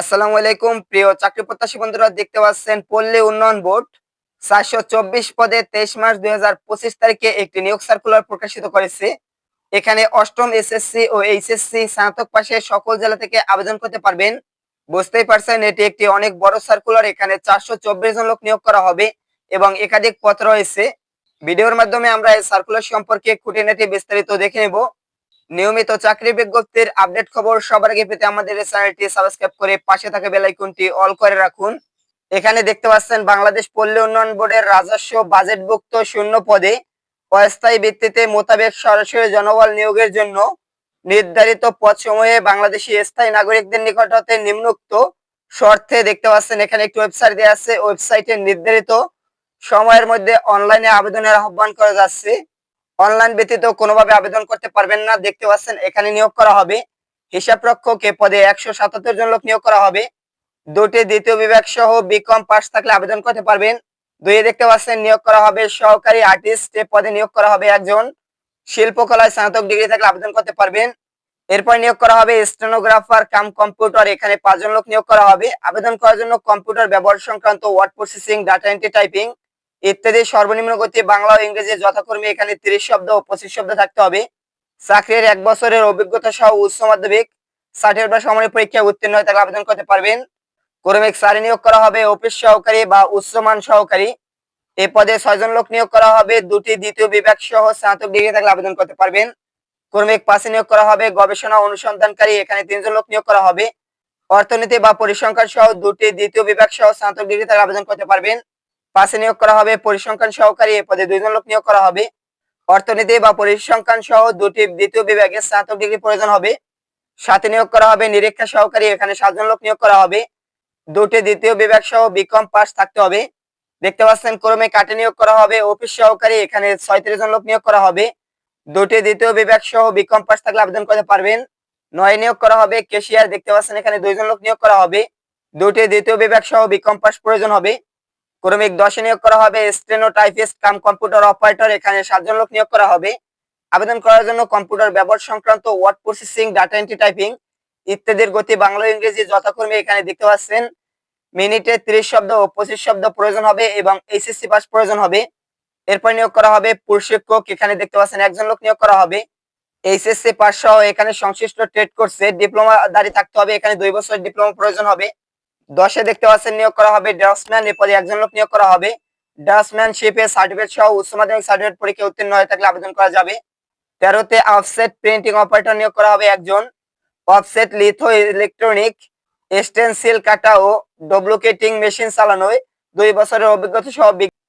আসসালামু আলাইকুম, প্রিয় চাকরি প্রত্যাশী বন্ধুরা, দেখতে পাচ্ছেন পল্লী উন্নয়ন বোর্ড চারশো চব্বিশ পদে তেইশ মার্চ দুই হাজার পঁচিশ তারিখে একটি নিয়োগ সার্কুলার প্রকাশিত করেছে। এখানে অষ্টম এসএসসি ও এইচএসসি স্নাতক পাশে সকল জেলা থেকে আবেদন করতে পারবেন। বুঝতেই পারছেন, এটি একটি অনেক বড় সার্কুলার এখানে চারশো চব্বিশ জন লোক নিয়োগ করা হবে এবং একাধিক পথ রয়েছে। ভিডিওর মাধ্যমে আমরা এই সার্কুলার সম্পর্কে খুঁটিনাটি বিস্তারিত দেখে নেব। নিয়মিত চাকরি বিজ্ঞপ্তির আপডেট খবর সবার আগে পেতে আমাদের চ্যানেলটি সাবস্ক্রাইব করে পাশে থাকা বেল আইকনটি অল করে রাখুন। এখানে দেখতে পাচ্ছেন বাংলাদেশ পল্লী উন্নয়ন বোর্ডের রাজস্ব বাজেটভুক্ত শূন্য পদে অস্থায়ী ভিত্তিতে মোতাবেক সরাসরি জনবল নিয়োগের জন্য নির্ধারিত পদসমূহে বাংলাদেশি স্থায়ী নাগরিকদের নিকট হতে নিম্নোক্ত শর্তে দেখতে পাচ্ছেন এখানে একটি ওয়েবসাইট দেওয়া আছে। ওয়েবসাইটে নির্ধারিত সময়ের মধ্যে অনলাইনে আবেদনের আহ্বান করা যাচ্ছে। অনলাইন ব্যতীত কোনোভাবে আবেদন করতে পারবেন না। দেখতে পাচ্ছেন, এখানে নিয়োগ করা হবে। হিসাব রক্ষক এ পদে একশো সাতাত্তর জন লোক নিয়োগ করা হবে। দুটি দ্বিতীয় বিভাগ সহ বিকম পাস থাকলে আবেদন করতে পারবেন। দুই দেখতে পাচ্ছেন, নিয়োগ করা হবে সহকারী আর্টিস্ট। এ পদে নিয়োগ করা হবে একজন। শিল্পকলায় স্নাতক ডিগ্রি থাকলে আবেদন করতে পারবেন। এরপর নিয়োগ করা হবে স্টেনোগ্রাফার, কাম কম্পিউটার। এখানে পাঁচজন লোক নিয়োগ করা হবে। আবেদন করার জন্য কম্পিউটার ব্যবহার সংক্রান্ত word processing data entry typing ইত্যাদি সর্বনিম্ন গতি বাংলা ও ইংরেজি যথাক্রমে এখানে তিরিশ শব্দ ও পঁচিশ শব্দ থাকতে হবে। চাকরির এক বছরের অভিজ্ঞতা সহ উচ্চ মাধ্যমিক সার্টিফিকেট বা সমানের পরীক্ষায় উত্তীর্ণ হয়ে থাকলে আবেদন করতে পারবেন। ক্রমিক সারি নিয়োগ করা হবে অফিস সহকারী বা উচ্চমান সহকারী। এ পদে ছয়জন লোক নিয়োগ করা হবে, দুটি দ্বিতীয় বিভাগ সহ স্নাতক ডিগ্রি থাকলে আবেদন করতে পারবেন। ক্রমিক পাশে নিয়োগ করা হবে, গবেষণা অনুসন্ধানকারী, এখানে তিনজন লোক নিয়োগ করা হবে। অর্থনীতি বা পরিসংখ্যান সহ দুটি দ্বিতীয় বিভাগ সহ স্নাতক ডিগ্রি থাকলে আবেদন করতে পারবেন। পাশে নিয়োগ করা হবে, পরিসংখ্যান সহকারী এ পদে দুইজন লোক নিয়োগ করা হবে। অর্থনীতি বা পরিসংখ্যান সহ দুটি দ্বিতীয় বিভাগে স্নাতক ডিগ্রি প্রয়োজন হবে। সাথে নিয়োগ করা হবে, নিরীক্ষা সহকারী এখানে সাতজন লোক নিয়োগ করা হবে। দুটি দ্বিতীয় বিভাগ সহ বিকম পাস থাকতে হবে। দেখতে পাচ্ছেন, ক্রমে কাটে নিয়োগ করা হবে, অফিস সহকারী এখানে ছয়ত্রিশ জন লোক নিয়োগ করা হবে। দুটি দ্বিতীয় বিভাগ সহ বিকম পাস থাকলে আবেদন করতে পারবেন। নয় নিয়োগ করা হবে, কেশিয়ার দেখতে পাচ্ছেন এখানে দুইজন লোক নিয়োগ করা হবে। দুটি দ্বিতীয় বিভাগ সহ বিকম পাস প্রয়োজন হবে। ক্রমিক দশে নিয়োগ করা হবে, steno typist, cum computer operator, এখানে সাতজন লোক নিয়োগ করা হবে। আবেদন করার জন্য কম্পিউটার ব্যবহার সংক্রান্ত word processing, data entry typing ইত্যাদির গতি বাংলা ইংরেজি যথাক্রমে এখানে দেখতে পাচ্ছেন। মিনিটে ত্রিশ শব্দ ও পঁচিশ শব্দ প্রয়োজন হবে এবং এইচএসসি পাস প্রয়োজন হবে। এরপর নিয়োগ করা হবে প্রশিক্ষক, এখানে দেখতে পাচ্ছেন একজন লোক নিয়োগ করা হবে। এইচএসসি পাস সহ এখানে সংশ্লিষ্ট ট্রেড কোর্সে ডিপ্লোমা দাঁড়িয়ে থাকতে হবে, এখানে দুই বছর ডিপ্লোমা প্রয়োজন হবে। দশে দেখতে পাচ্ছেন নিয়োগ করা হবে ড্রাফটসম্যান এ পদে একজন লোক নিয়োগ করা হবে। ড্রাফটসম্যানশিপে সার্টিফিকেট সহ উচ্চ মাধ্যমিক সার্টিফিকেট পরীক্ষা উত্তীর্ণ হয়ে থাকলে আবেদন করা যাবে। তেরোতে অফসেট প্রিন্টিং অপারেটর নিয়োগ করা হবে একজন। অফসেট লিথো ইলেকট্রনিক স্টেনসিল কাটা ও ডুপ্লিকেটিং মেশিন চালানোয় দুই বছরের অভিজ্ঞতা সহ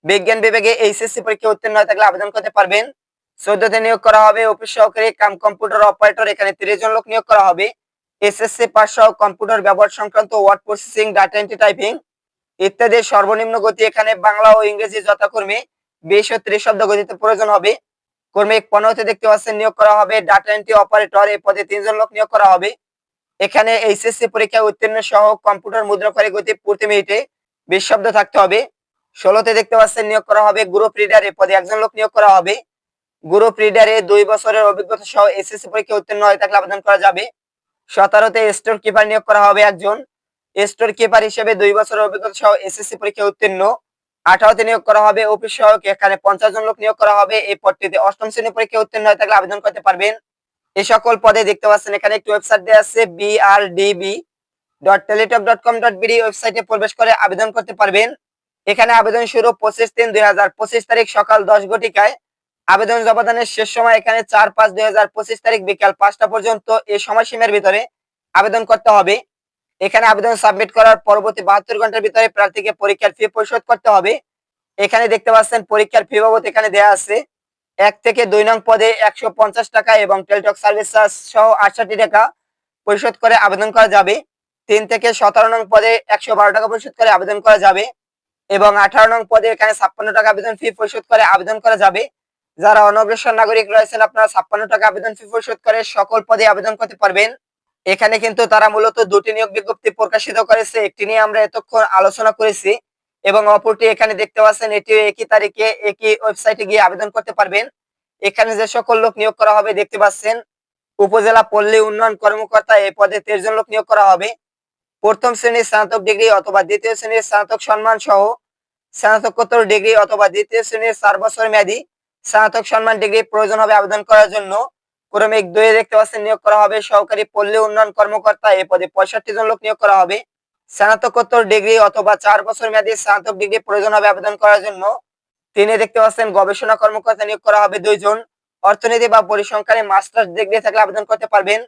বিজ্ঞান বিভাগে এইচএসসি পরীক্ষা উত্তীর্ণ হয়ে থাকলে আবেদন করতে পারবেন। চোদ্দতে নিয়োগ করা হবে অফিস সহকারী কাম কম্পিউটার অপারেটর এখানে তিরিশ জন লোক নিয়োগ করা হবে। এসএসসি পাস সহ কম্পিউটার ব্যবহার সংক্রান্ত word processing data entry typing ইত্যাদি সর্বনিম্ন গতি এখানে বাংলা ও ইংরেজি যথাক্রমে বিশ ও ত্রিশ শব্দ গতিতে প্রয়োজন হবে। কর্মিক পনেরোতে দেখতে পাচ্ছেন নিয়োগ করা হবে ডাটা এন্ট্রি অপারেটর এই পদে তিনজন লোক নিয়োগ করা হবে। এখানে এইচএসসি পরীক্ষায় উত্তীর্ণ সহ কম্পিউটার মুদ্রা করে গতি প্রতি মিনিটে বিশ শব্দ থাকতে হবে। ষোলোতে দেখতে পাচ্ছেন নিয়োগ করা হবে গ্রুপ রিডার এই পদে একজন লোক নিয়োগ করা হবে। গ্রুপ রিডারে দুই বছরের অভিজ্ঞতা সহ এসএসসি পরীক্ষায় উত্তীর্ণ হয়ে থাকলে আবেদন করা যাবে। সতেরোতে স্টোর কিপার নিয়োগ করা হবে একজন। স্টোর কিপার হিসেবে দুই বছরের অভিজ্ঞতা সহ এসএসসি পরীক্ষা উত্তীর্ণ। আঠারোতে নিয়োগ করা হবে অফিস সহক এখানে পঞ্চাশ জন লোক নিয়োগ করা হবে। এই পদটিতে অষ্টম শ্রেণি পরীক্ষা উত্তীর্ণ হয়ে থাকলে আবেদন করতে পারবেন। এই সকল পদে দেখতে পাচ্ছেন, এখানে একটি ওয়েবসাইট দেওয়া আছে BRDB dot Teletalk dot com dot BD ওয়েবসাইটে প্রবেশ করে আবেদন করতে পারবেন। এখানে আবেদন শুরু পঁচিশ তিন দুই তারিখ সকাল দশ ঘটিকায়। আবেদন জমাদানের শেষ সময় এখানে চার পাঁচ দুই তারিখ বিকাল পাঁচটা পর্যন্ত এই সময়সীমার ভিতরে আবেদন করতে হবে। এখানে আবেদন সাবমিট করার পরবর্তী বাহাত্তর ঘণ্টার ভিতরে প্রার্থীকে পরীক্ষার ফি পরিশোধ করতে হবে। এখানে দেখতে পাচ্ছেন পরীক্ষার ফি বাবদ এখানে দেওয়া আছে। এক থেকে দুই নং পদে একশো পঞ্চাশ টাকা এবং টেলিটক সার্ভিস চার্জ সহ আটষট্টি টাকা পরিশোধ করে আবেদন করা যাবে। তিন থেকে সতেরো নং পদে একশো বারো টাকা পরিশোধ করে আবেদন করা যাবে এবং আঠারো নং পদে এখানে ছাপ্পান্ন টাকা আবেদন ফি পরিশোধ করে আবেদন করা যাবে। যারা অনগ্রসর নাগরিক রয়েছেন, আপনারা ছাপ্পান্ন টাকা আবেদন ফি পরিশোধ করে সকল পদে আবেদন করতে পারবেন। এখানে কিন্তু তারা মূলত দুটি নিয়োগ বিজ্ঞপ্তি প্রকাশিত করেছে। একটি নিয়ে আমরা এতক্ষণ আলোচনা করেছি এবং অপরটি এখানে দেখতে পাচ্ছেন এটি একই তারিখে একই ওয়েবসাইটে গিয়ে আবেদন করতে পারবেন। এখানে যে সকল লোক নিয়োগ করা হবে দেখতে পাচ্ছেন, উপজেলা পল্লী উন্নয়ন কর্মকর্তা এই পদে তেইশ জন লোক নিয়োগ করা হবে। প্রথম শ্রেণির স্নাতক ডিগ্রি অথবা দ্বিতীয় শ্রেণির স্নাতক সম্মান সহ স্নাতকোত্তর ডিগ্রি অথবা দ্বিতীয় শ্রেণির চার বছর মেয়াদী স্নাতক সম্মান ডিগ্রি প্রয়োজন হবে আবেদন করার জন্য। ক্রমিক দুই দেখতে পাচ্ছেন, নিয়োগ করা হবে সহকারী পল্লী উন্নয়ন কর্মকর্তা এই পদে পঁয়ষট্টি জন লোক নিয়োগ করা হবে। স্নাতকোত্তর ডিগ্রি অথবা চার বছর মেয়াদী স্নাতক ডিগ্রি প্রয়োজন হবে আবেদন করার জন্য। তিনি দেখতে পাচ্ছেন, গবেষণা কর্মকর্তা নিয়োগ করা হবে দুইজন অর্থনীতি বা পরিসংখ্যানে মাস্টার্স ডিগ্রি থাকলে আবেদন করতে পারবেন।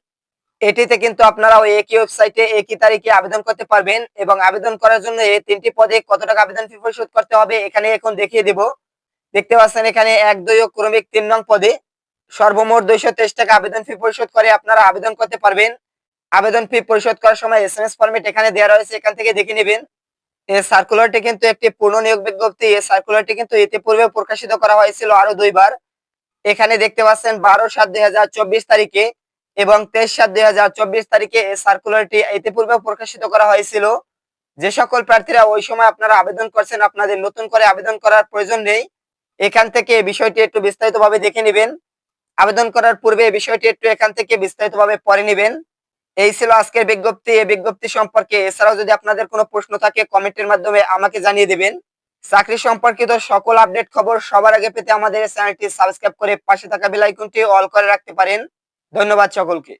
এটিতে কিন্তু আপনারা ওই একই ওয়েবসাইটে একই তারিখে আবেদন করতে পারবেন এবং আবেদন করার জন্য এই তিনটি পদে কত টাকা আবেদন ফি পরিশোধ করতে হবে এখানে এখন দেখিয়ে দেব। দেখতে পাচ্ছেন এখানে এক, দুই ও ক্রমিক তিন নং পদে সর্বমোট দুইশো তেইশ টাকা আবেদন ফি পরিশোধ করে আপনারা আবেদন করতে পারবেন। আবেদন ফি পরিশোধ করার সময় এস এম এস ফর্মেট এখানে দেওয়া রয়েছে, এখান থেকে দেখে নেবেন। সার্কুলারটি কিন্তু একটি পূর্ণ নিয়োগ বিজ্ঞপ্তি। এই সার্কুলারটি কিন্তু ইতিপূর্বে প্রকাশিত করা হয়েছিল আরও দুইবার। এখানে দেখতে পাচ্ছেন বারো সাত দুই তারিখে এবং তেইশ সাত দুই তারিখে এই সার্কুলারটি ইতিপূর্বে প্রকাশিত করা হয়েছিল। যে সকল প্রার্থীরা ওই সময় আপনারা আবেদন করছেন, আপনাদের নতুন করে আবেদন করার প্রয়োজন নেই। এখান থেকে বিষয়টি একটু বিস্তারিতভাবে দেখে নেবেন। আবেদন করার পূর্বে বিষয়টি একটু এখান থেকে বিস্তারিতভাবে পড়ে নেবেন। এই ছিল আজকের বিজ্ঞপ্তি। এই বিজ্ঞপ্তি সম্পর্কে এছাড়াও যদি আপনাদের কোনো প্রশ্ন থাকে, কমেন্টের মাধ্যমে আমাকে জানিয়ে দেবেন। চাকরি সম্পর্কিত সকল আপডেট খবর সবার আগে পেতে আমাদের চ্যানেলটি সাবস্ক্রাইব করে পাশে থাকা বেল আইকনটি অল করে রাখতে পারেন। ধন্যবাদ সকলকে।